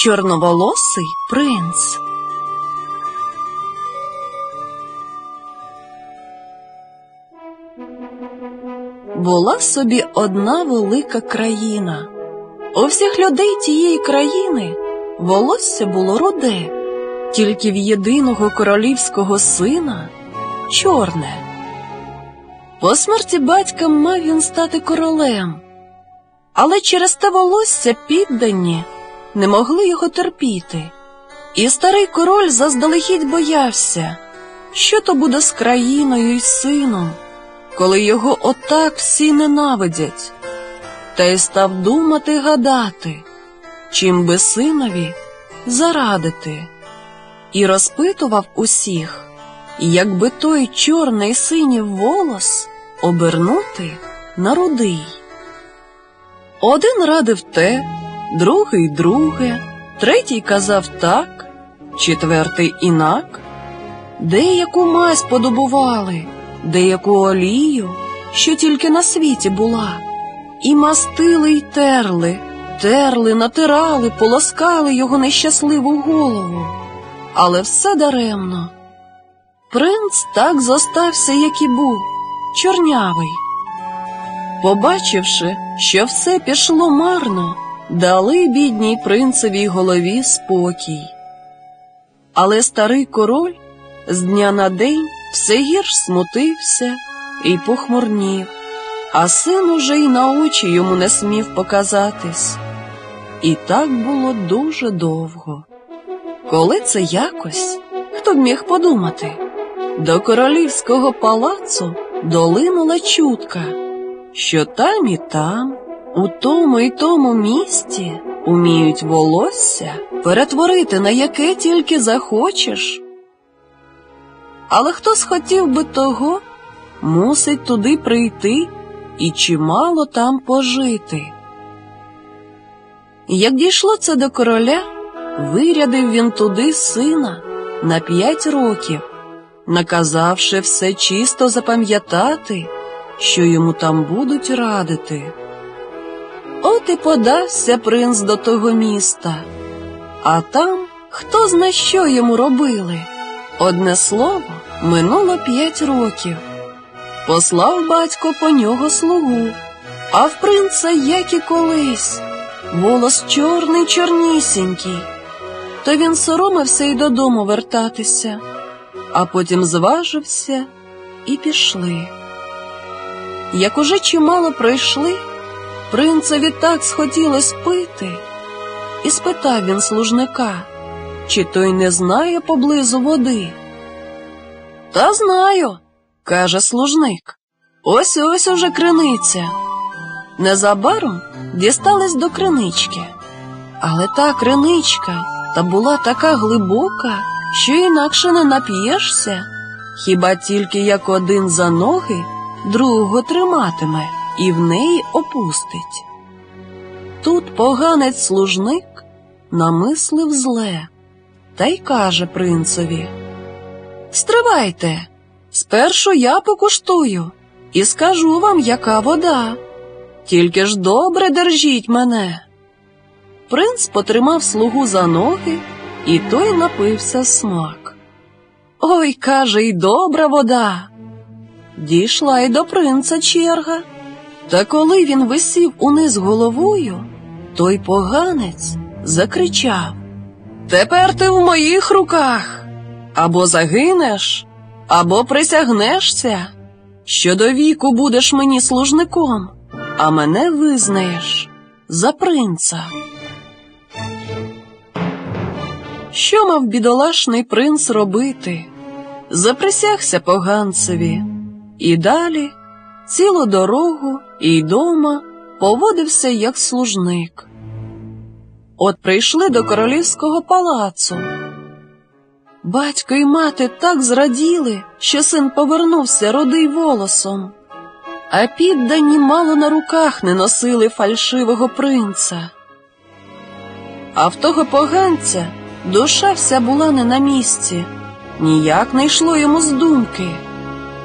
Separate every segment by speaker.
Speaker 1: Чорноволосий принц. Була собі одна велика країна. У всіх людей тієї країни волосся було руде, тільки в єдиного королівського сина чорне. По смерті батька мав він стати королем, але через те волосся піддані не могли його терпіти, і старий король заздалегідь боявся, що то буде з країною й сином, коли його отак всі ненавидять, та й став думати гадати, чим би синові зарадити, і розпитував усіх, якби той чорний синій волос обернути на рудий. Один радив те, другий друге, третій казав так, четвертий інак. Деяку мазь подобували, деяку олію, що тільки на світі була, і мастили й терли, терли, натирали, полоскали його нещасливу голову. Але все даремно. Принц так зостався, як і був, чорнявий. Побачивши, що все пішло марно, дали бідній принцевій голові спокій. Але старий король з дня на день все гірш смутився і похмурнів, а син уже й на очі йому не смів показатись. І так було дуже довго. Коли це якось, хто б міг подумати, до королівського палацу долинула чутка, що там і там, у тому і тому місті, уміють волосся перетворити на яке тільки захочеш. Але хто схотів би того, мусить туди прийти і чимало там пожити. Як дійшло це до короля, вирядив він туди сина на п'ять років, наказавши все чисто запам'ятати, що йому там будуть радити. От і подався принц до того міста, а там хто зна що йому робили. Одне слово, минуло п'ять років. Послав батько по нього слугу, а в принца, як і колись, волос чорний чорнісінький. То він соромився й додому вертатися, а потім зважився і пішли. Як уже чимало пройшли, принцеві так схотілось пити, і спитав він служника, чи той не знає поблизу води. Та знаю, каже служник. Ось ось уже криниця. Незабаром дістались до кринички, але та криничка та була така глибока, що інакше не нап'єшся, хіба тільки як один за ноги другого триматиме і в неї опустить. Тут поганець служник намислив зле та й каже принцеві Стривайте, спершу я покуштую і скажу вам, яка вода. Тільки ж добре держіть мене. Принц потримав слугу за ноги, і той напився смак. Ой, каже, й добра вода. Дійшла й до принца черга. Та коли він висів униз головою, той поганець закричав Тепер ти в моїх руках. Або загинеш, або присягнешся, що до віку будеш мені служником, а мене визнаєш за принца. Що мав бідолашний принц робити? Заприсягся поганцеві, і далі цілу дорогу і дома поводився як служник. От прийшли до королівського палацу. Батько і мати так зраділи, що син повернувся родий волосом, а піддані мало на руках не носили фальшивого принца. А в того поганця душа вся була не на місці, ніяк не йшло йому з думки.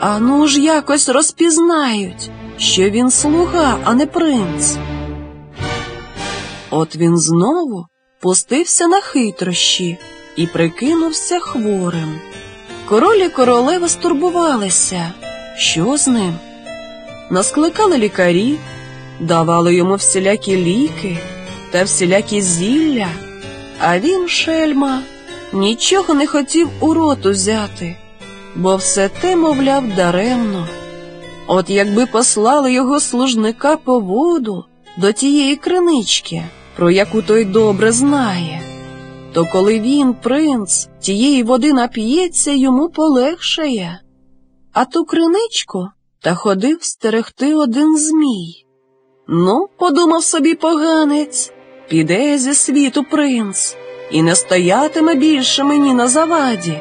Speaker 1: А ну ж якось розпізнають, що він слуга, а не принц. От він знову пустився на хитрощі і прикинувся хворим. Король і королева стурбувалися. Що з ним? Наскликали лікарі, давали йому всілякі ліки та всілякі зілля, а він, шельма, нічого не хотів у рот узяти, бо все те, мовляв, даремно. От якби послали його служника по воду до тієї кринички, про яку той добре знає, то коли він, принц, тієї води нап'ється, йому полегшає. А ту криничку та ходив стерегти один змій. Ну, подумав собі поганець, піде зі світу принц і не стоятиме більше мені на заваді.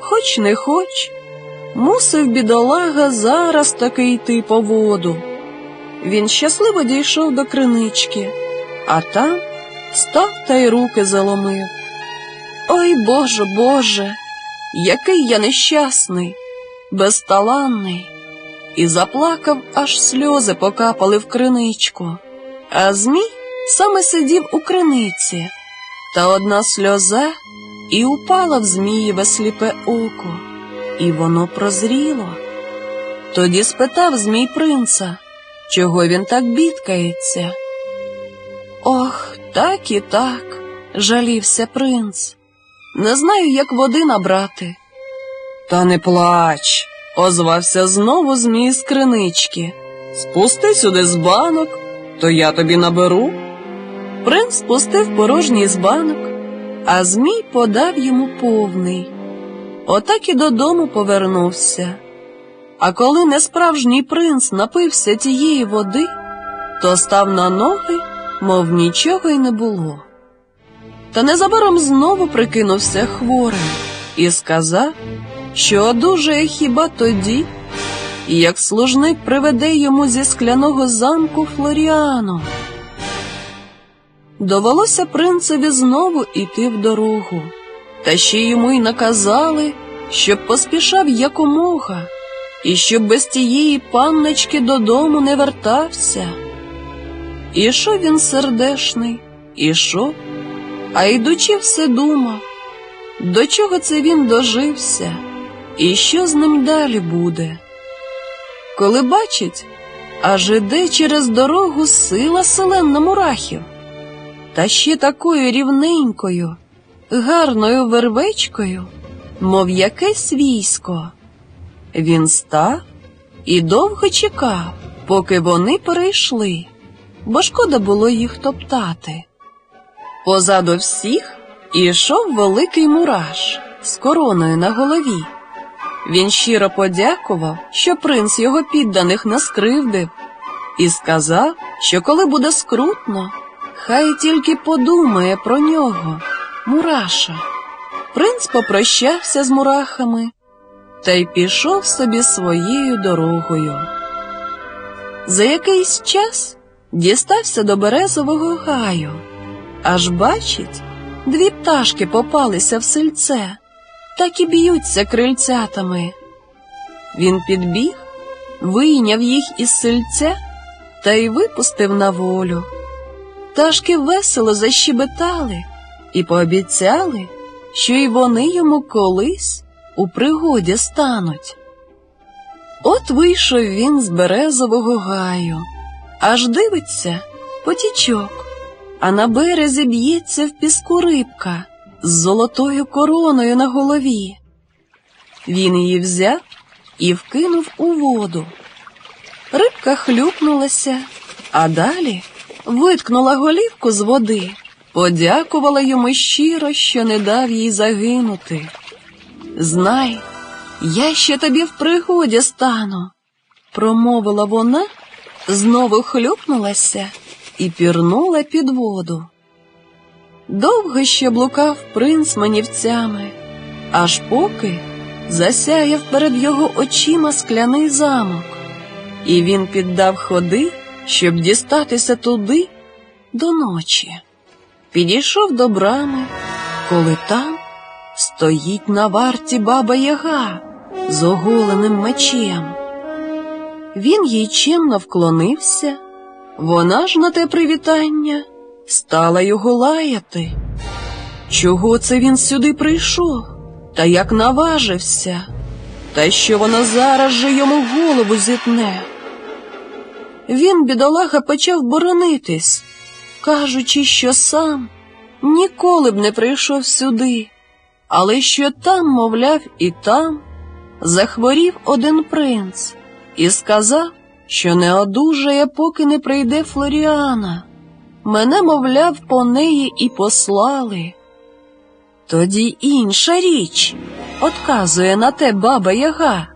Speaker 1: Хоч не хоч, мусив бідолага зараз таки йти по воду. Він щасливо дійшов до кринички, а там став та й руки заломив. Ой Боже, Боже, який я нещасний, безталанний, і заплакав, аж сльози покапали в криничку. А Змій саме сидів у криниці, та одна сльоза і упала в Змієве сліпе око, і воно прозріло. Тоді спитав Змій принца, чого він так бідкається. Ох, так і так, жалівся принц. Не знаю, як води набрати. Та не плач, озвався знову Змій з кринички. Спусти сюди з банок, то я тобі наберу. Принц спустив порожній з банок, а Змій подав йому повний. Отак і додому повернувся. А коли несправжній принц напився тієї води, то став на ноги, мов нічого й не було. Та незабаром знову прикинувся хворим і сказав, що одужає хіба тоді, як служник приведе йому зі скляного замку Флоріану. Довелося принцеві знову іти в дорогу, та ще йому й наказали, щоб поспішав якомога, і щоб без тієї панночки додому не вертався. Ішов він сердешний, ішов, а йдучи все думав, до чого це він дожився, і що з ним далі буде. Коли бачить, аж іде через дорогу сила селенна мурахів, та ще такою рівненькою, гарною вервечкою, мов якесь військо. Він став і довго чекав, поки вони перейшли, бо шкода було їх топтати. Позаду всіх ішов великий мураш з короною на голові. Він щиро подякував, що принц його підданих не скривдив, і сказав, що коли буде скрутно, хай тільки подумає про нього, мураша. Принц попрощався з мурахами та й пішов собі своєю дорогою. За якийсь час дістався до березового гаю, аж бачить, дві пташки попалися в сельце, так і б'ються крильцятами. Він підбіг, вийняв їх із сельця та й випустив на волю. Пташки весело защебетали і пообіцяли, що й вони йому колись у пригоді стануть. От вийшов він з березового гаю, аж дивиться потічок, а на березі б'ється в піску рибка з золотою короною на голові. Він її взяв і вкинув у воду. Рибка хлюпнулася, а далі виткнула голівку з води, подякувала йому щиро, що не дав їй загинути. Знай, я ще тобі в пригоді стану, промовила вона, знову хлюпнулася і пірнула під воду. Довго ще блукав принц манівцями, аж поки засяяв перед його очима скляний замок, і він піддав ходи, щоб дістатися туди до ночі. Підійшов до брами, коли там стоїть на варті баба Яга з оголеним мечем. Він їй чимно вклонився, вона ж на те привітання стала його лаяти. Чого це він сюди прийшов? Та як наважився? Та що вона зараз же йому голову зітне? Він, бідолага, почав боронитись, кажучи, що сам ніколи б не прийшов сюди, але що там, мовляв, і там захворів один принц і сказав, що не одужає, поки не прийде Флоріана. Мене, мовляв, по неї і послали. Тоді інша річ, отказує на те баба Яга.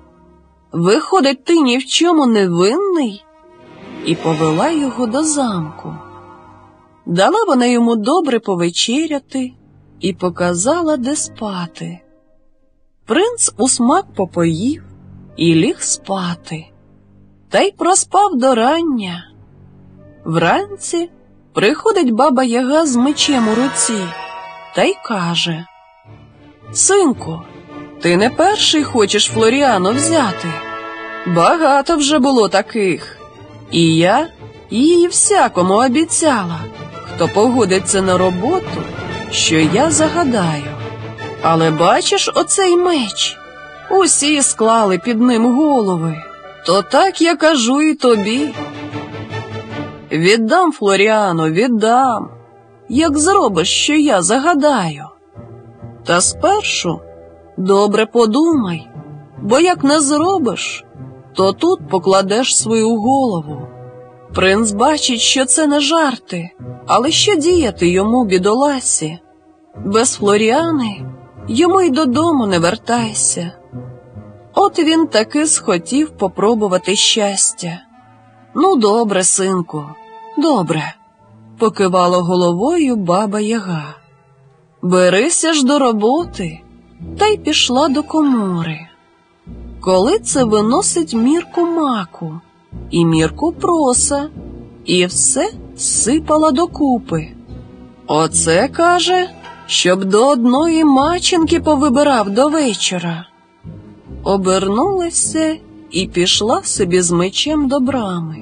Speaker 1: Виходить, ти ні в чому не винний? І повела його до замку. Дала вона йому добре повечеряти і показала, де спати. Принц у смак попоїв і ліг спати, та й проспав до рання. Вранці приходить баба Яга з мечем у руці та й каже Синку, ти не перший хочеш Флоріану взяти. Багато вже було таких. І я її всякому обіцяла, хто погодиться на роботу, що я загадаю. Але бачиш оцей меч? Усі склали під ним голови. То так я кажу і тобі. Віддам Флоріану, віддам, як зробиш, що я загадаю. Та спершу добре подумай, бо як не зробиш, то тут покладеш свою голову. Принц бачить, що це не жарти, але що діяти йому, бідоласі? Без Флоріани йому й додому не вертайся. От він таки схотів попробувати щастя. Ну, добре, синку, добре, покивала головою баба Яга. Берися ж до роботи, та й пішла до комори. Коли це виносить мірку маку і мірку проса, і все сипала докупи. Оце каже, щоб до одної маченки повибирав до вечора. Обернулася і пішла собі з мечем до брами.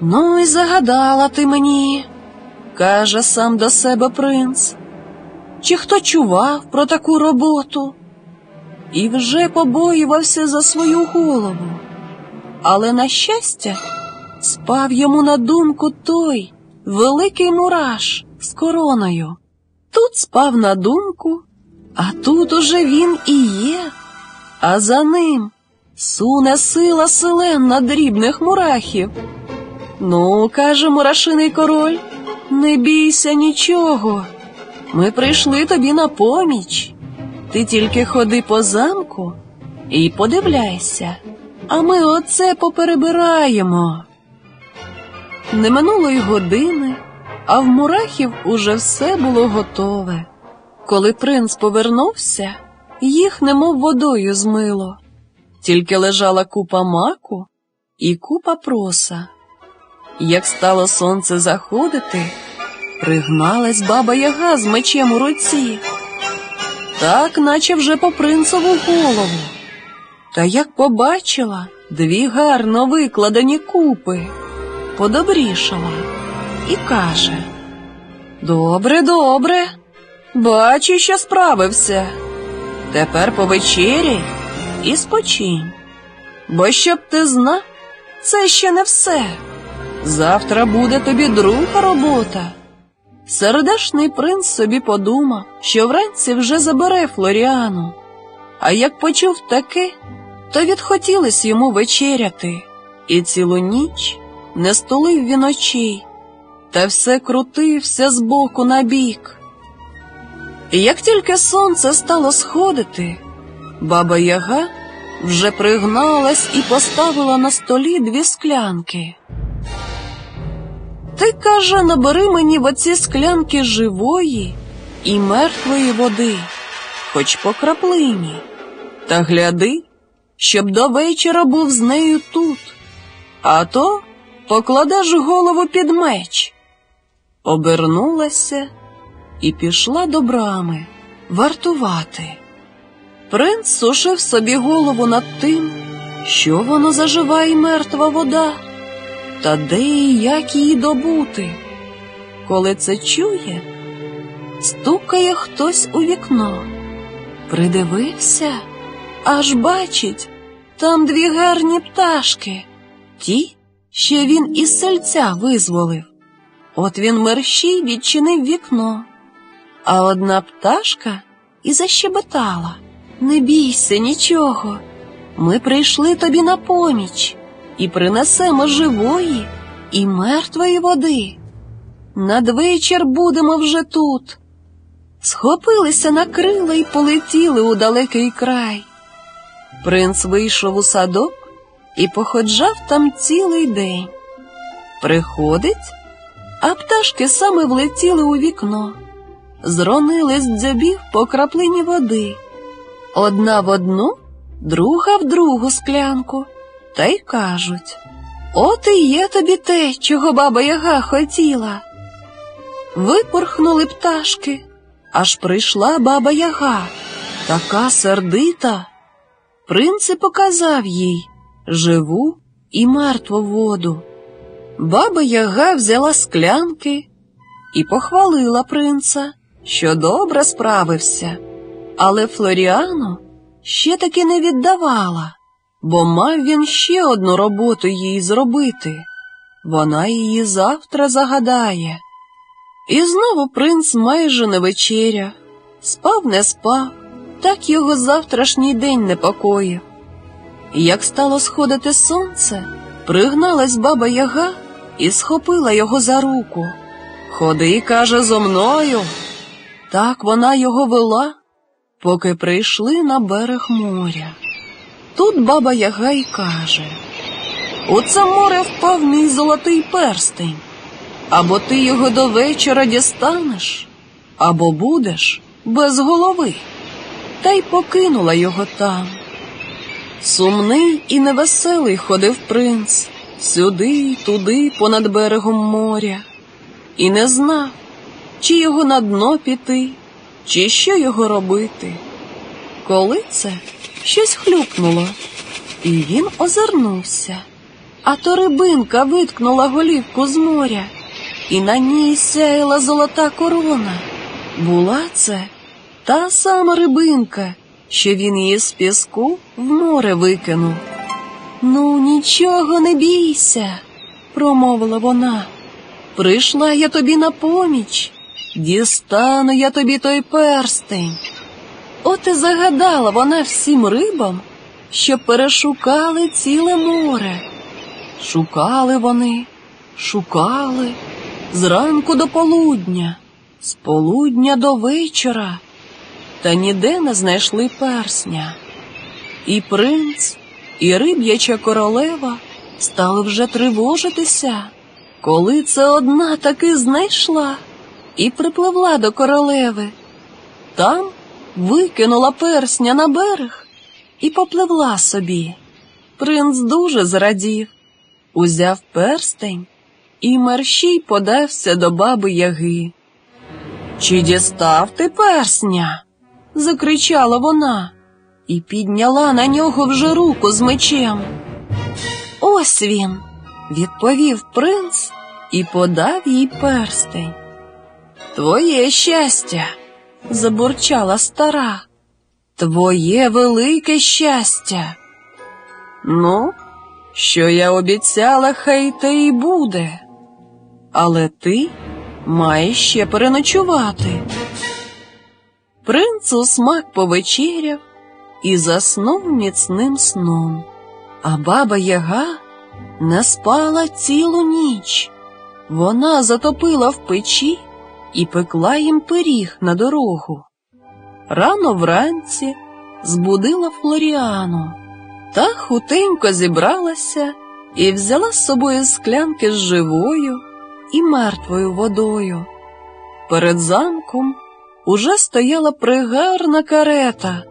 Speaker 1: Ну, і загадала ти мені, каже сам до себе принц. Чи хто чував про таку роботу? І вже побоювався за свою голову. Але, на щастя, спав йому на думку той великий мураш з короною. Тут спав на думку, а тут уже він і є, а за ним суне сила селен дрібних мурахів. Ну, каже мурашиний король, не бійся нічого. Ми прийшли тобі на поміч. Ти тільки ходи по замку і подивляйся, а ми оце поперебираємо. Не минуло й години, а в мурахів уже все було готове. Коли принц повернувся, їх немов водою змило, тільки лежала купа маку і купа проса. Як стало сонце заходити, пригналась баба Яга з мечем у руці, так наче вже по принцеву голову. Та як побачила дві гарно викладені купи, подобрішала і каже Добре, добре, бачу, що справився. Тепер повечеряй і спочинь. Бо щоб ти знав, це ще не все. Завтра буде тобі друга робота. Сердешний принц собі подумав, що вранці вже забере Флоріану, а як почув таке, то відхотілось йому вечеряти, і цілу ніч не столив він очей, та все крутився з боку на бік. Як тільки сонце стало сходити, баба Яга вже пригналась і поставила на столі дві склянки. Ти, каже, набери мені в оці склянки живої і мертвої води, хоч по краплині, та гляди, щоб до вечора був з нею тут, а то покладеш голову під меч. Обернулася і пішла до брами вартувати. Принц сушив собі голову над тим, що воно за жива і мертва вода, та де і як її добути. коли це чує, стукає хтось у вікно. Придивився, аж бачить, там дві гарні пташки, ті, що він із сельця визволив. От він мерщій відчинив вікно, а одна пташка і защебетала. Не бійся нічого. Ми прийшли тобі на поміч і принесемо живої і мертвої води. Надвечір будемо вже тут. Схопилися на крила і полетіли у далекий край. Принц вийшов у садок і походжав там цілий день. Приходить, а пташки саме влетіли у вікно, зронили з дзьобів по краплині води, одна в одну, друга в другу склянку, та й кажуть От і є тобі те, чого баба Яга хотіла. Випорхнули пташки, аж прийшла баба Яга, така сердита. Принц показав їй живу і мертву воду. Баба Яга взяла склянки і похвалила принца, що добре справився, але Флоріану ще таки не віддавала, бо мав він ще одну роботу їй зробити. Вона її завтра загадає. І знову принц майже не вечеряв, спав не спав, так його завтрашній день непокоїв. Як стало сходити сонце, пригналась баба Яга і схопила його за руку. Ходи, каже, зо мною. Так вона його вела, поки прийшли на берег моря. Тут баба Яга й каже У це море впав мій золотий перстень. Або ти його до вечора дістанеш, або будеш без голови. Та й покинула його там. Сумний і невеселий ходив принц сюди й туди, понад берегом моря, і не знав, чи його на дно піти, чи що його робити. Коли це щось хлюпнуло, і він озирнувся, а то рибинка виткнула голівку з моря, і на ній сяяла золота корона. Була це та сама рибинка, що він її з піску в море викинув. Ну, нічого не бійся, промовила вона. Прийшла я тобі на поміч, дістану я тобі той перстень. От і загадала вона всім рибам, що перешукали ціле море. Шукали вони, шукали зранку до полудня, з полудня до вечора, та ніде не знайшли персня. І принц, і риб'яча королева стали вже тривожитися, коли це одна таки знайшла і припливла до королеви. Там викинула персня на берег і попливла собі. Принц дуже зрадів, узяв перстень і мерщій подався до баби Яги. Чи дістав ти персня? Закричала вона і підняла на нього вже руку з мечем. Ось він, відповів принц і подав їй перстень. Твоє щастя, забурчала стара, твоє велике щастя. Ну, що я обіцяла, хай те й буде. Але ти маєш ще переночувати. Принц у смак повечеряв і заснув міцним сном, а баба Яга не спала цілу ніч. Вона затопила в печі і пекла їм пиріг на дорогу. Рано вранці збудила Флоріану, та хутенько зібралася і взяла з собою склянки з живою і мертвою водою. Перед замком уже стояла пригарна карета,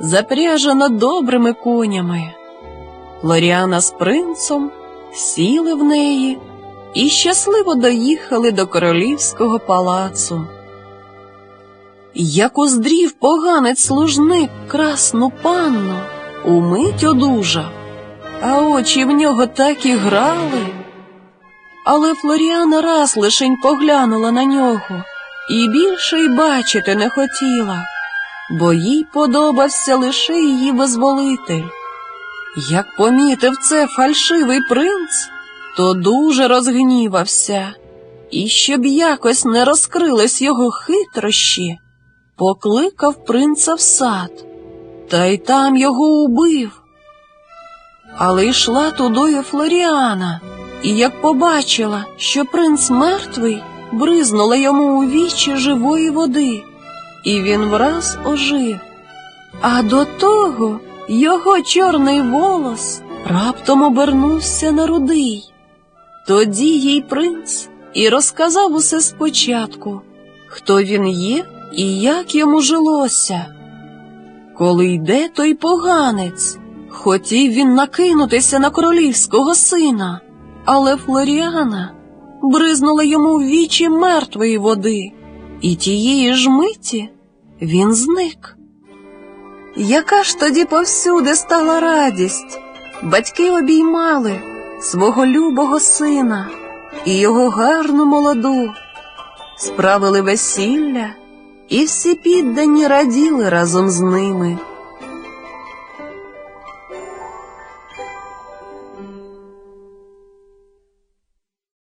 Speaker 1: запряжена добрими конями. Лоріана з принцом сіли в неї і щасливо доїхали до королівського палацу. Як уздрів поганець служник красну панну, умить одужав, а очі в нього так і грали. Але Флоріана раз лишень поглянула на нього і більше й бачити не хотіла, бо їй подобався лише її визволитель. Як помітив це фальшивий принц, то дуже розгнівався, і щоб якось не розкрились його хитрощі, покликав принца в сад, та й там його убив. Але йшла тудою Флоріана, і як побачила, що принц мертвий, бризнула йому у вічі живої води, і він враз ожив. А до того його чорний волос раптом обернувся на рудий. Тоді їй принц і розказав усе спочатку, хто він є і як йому жилося. Коли йде той поганець, хотів він накинутися на королівського сина, але Флоріана бризнула йому в вічі мертвої води, і тієї ж миті він зник. Яка ж тоді повсюди стала радість? Батьки обіймали свого любого сина і його гарну молоду, справили весілля, і всі піддані раділи разом з ними.